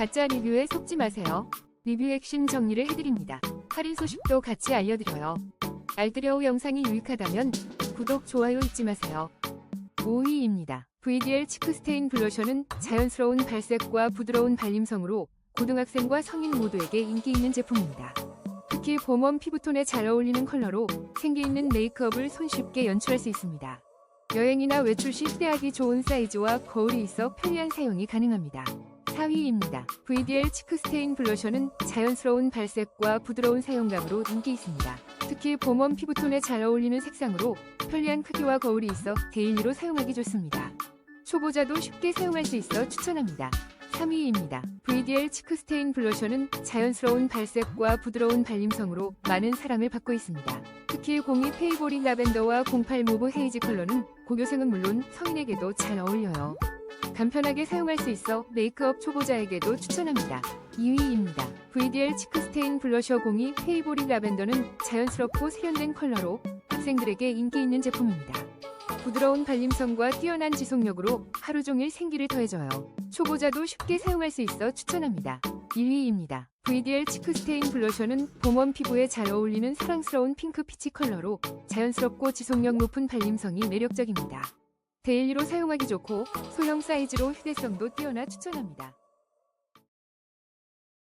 가짜 리뷰에 속지 마세요. 리뷰 핵심 정리를 해드립니다. 할인 소식도 같이 알려드려요. 알뜰여우 영상이 유익하다면 구독, 좋아요 잊지 마세요. 5위입니다. VDL 치크스테인 블러셔는 자연스러운 발색과 부드러운 발림성으로 고등학생과 성인 모두에게 인기 있는 제품입니다. 특히 봄웜 피부톤에 잘 어울리는 컬러로 생기 있는 메이크업을 손쉽게 연출할 수 있습니다. 여행이나 외출 시 휴대하기 좋은 사이즈와 거울이 있어 편리한 사용이 가능합니다. 4위입니다. VDL 치크스테인 블러셔는 자연스러운 발색과 부드러운 사용감으로 인기 있습니다. 특히 봄웜 피부톤에 잘 어울리는 색상으로 편리한 크기와 거울이 있어 데일리로 사용하기 좋습니다. 초보자도 쉽게 사용할 수 있어 추천합니다. 3위입니다. VDL 치크스테인 블러셔는 자연스러운 발색과 부드러운 발림성으로 많은 사랑을 받고 있습니다. 특히 02 페이보릭 라벤더와 08 무브 헤이즈 컬러는 고교생은 물론 성인에게도 잘 어울려요. 간편하게 사용할 수 있어 메이크업 초보자에게도 추천합니다. 2위입니다. VDL 치크스테인 블러셔 02 페이보릭 라벤더는 자연스럽고 세련된 컬러로 학생들에게 인기 있는 제품입니다. 부드러운 발림성과 뛰어난 지속력으로 하루 종일 생기를 더해줘요. 초보자도 쉽게 사용할 수 있어 추천합니다. 1위입니다. VDL 치크스테인 블러셔는 봄웜 피부에 잘 어울리는 사랑스러운 핑크 피치 컬러로 자연스럽고 지속력 높은 발림성이 매력적입니다. 데일리로 사용하기 좋고 소형 사이즈로 휴대성도 뛰어나 추천합니다.